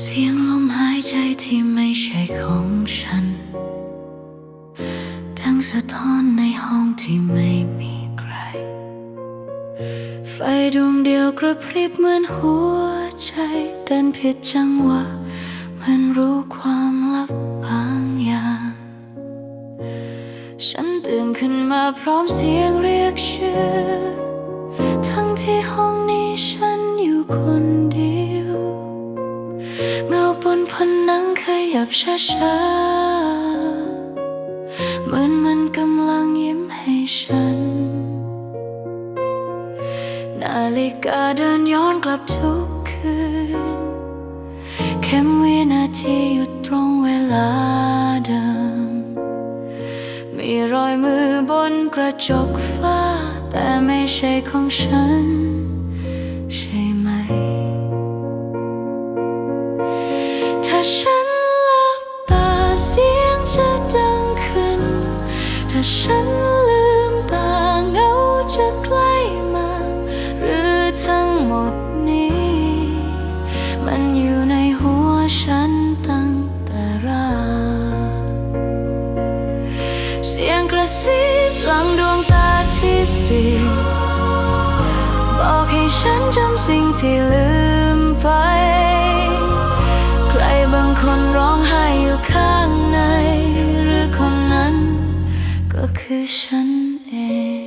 เสียงลมหายใจที่ไม่ใช่ของฉัน ดังสะท้อนในห้องที่ไม่มีใคร ไฟดวงเดียวกระพริบเหมือนหัวใจเต้นผิดจังหวะเหมือนรู้ความลับบางอย่าง ฉันตื่นขึ้นมาพร้อมเสียงเรียกชื่อ ยับช้าๆเหมือนมันกำลังยิ้มให้ฉัน นาฬิกาเดินย้อนกลับทุกคืนเข็มวินาทีหยุดตรงเวลาเดิม มีรอยมือบนกระจกฟ้า แต่ไม่ใช่ของฉัน ฉันลืมตาเงาจะใกล้มา หรือทั้งหมดนี้ มันอยู่ในหัวฉันตั้งแต่แรกเสียงกระซิบหลังดวงตาที่ปิดบอกให้ฉันจำสิ่งที่ลืมไป ใครบางคนร้องไห้อยู่ข้างในหรือคนนั้น ก็คือฉันเอง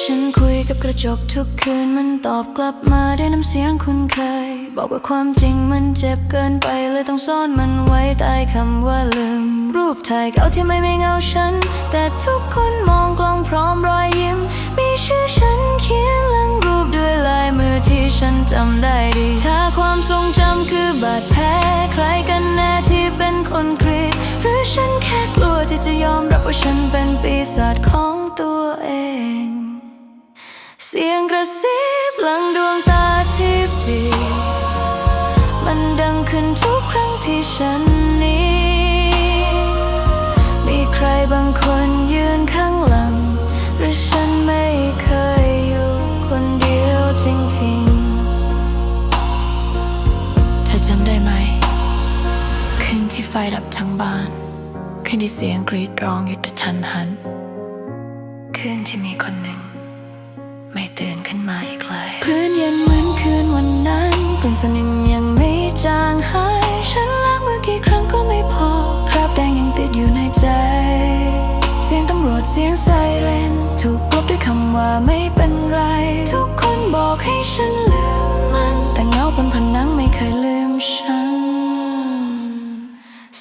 ฉันคุยกับกระจกทุกคืนมันตอบกลับมาด้วยน้ำเสียงคุ้นเคย บอกว่าความจริงมันเจ็บเกินไปเลยต้องซ่อนมันไว้ใต้คำว่าลืม รูปถ่ายเก่าที่ไม่ไม่เงาฉัน แต่ทุกคนมองกล้องพร้อมรอยยิ้ม มีชื่อฉันเขียนหลังรูปด้วยลายมือที่ฉันจำได้ดี ถ้าความทรงจำคือบาดแผลใครกันแน่ เป็นคนกรีดหรือฉันแค่กลัวที่จะยอมรับว่าฉันเป็นปีศาจของตัวเอง เสียงกระซิบหลังดวงตาที่ปิดมันดังขึ้นทุกครั้งที่ฉันนี้ มีใครบางคนยืนข้างหลัง คืนที่ไฟดับทั้งบ้าน คืนที่เสียงกรีดร้องหยุดกระทันหัน คืนที่มีคนหนึ่ง ไม่ตื่นขึ้นมาอีกเลยพื้นเย็นเหมือนคืนวันนั้นกลิ่นสนิมยังไม่จางหาย ฉันล้างมือกี่ครั้งก็ไม่พอ คราบแดงยังติดอยู่ในใจ เสียงตำรวจเสียงไซเรน ถูกกลบด้วยคำว่าไม่เป็นไร ทุกคนบอกให้ฉันลืมมัน แต่เงาบนผนังไม่เคยลืมฉัน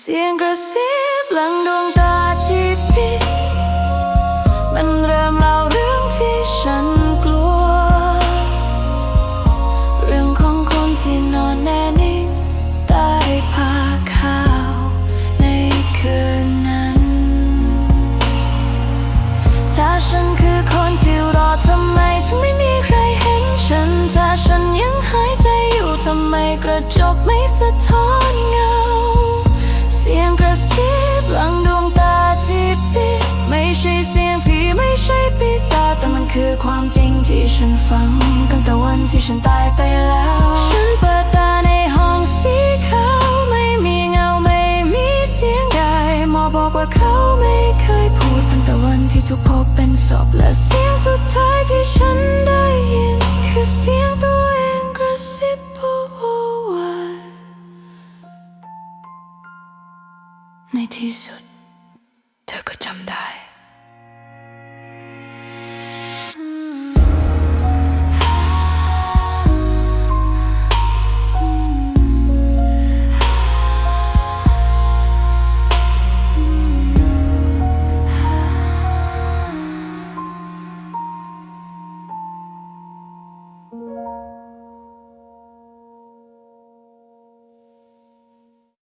เสียงกระซิบหลังดวงตาที่ปิดมันเริ่มเล่าเรื่องที่ฉันกลัว เรื่องของคนที่นอนแน่นิ่งใต้ผ้าขาวในคืนนั้น ถ้าฉันคือคนที่รอทำไมถึงไม่มีใครเห็นฉัน ถ้าฉันยังหายใจอยู่ทำไมกระจกไม่สะท้อน ใช่ปีศาจแต่มันคือความจริงที่ฉันฟังตั้งแต่วันที่ฉันตายไปแล้ว ฉันเปิดตาในห้องสีขาวไม่มีเงาไม่มีเสียงใดหมอบอกว่าเขาไม่เคยพูดตั้งแต่วันที่ถูกพบเป็นศพและเสียงสุดท้ายที่ฉันได้ยินคือเสียงตัวเองกระซิบบอกว่าในที่สุด เธอก็จำได้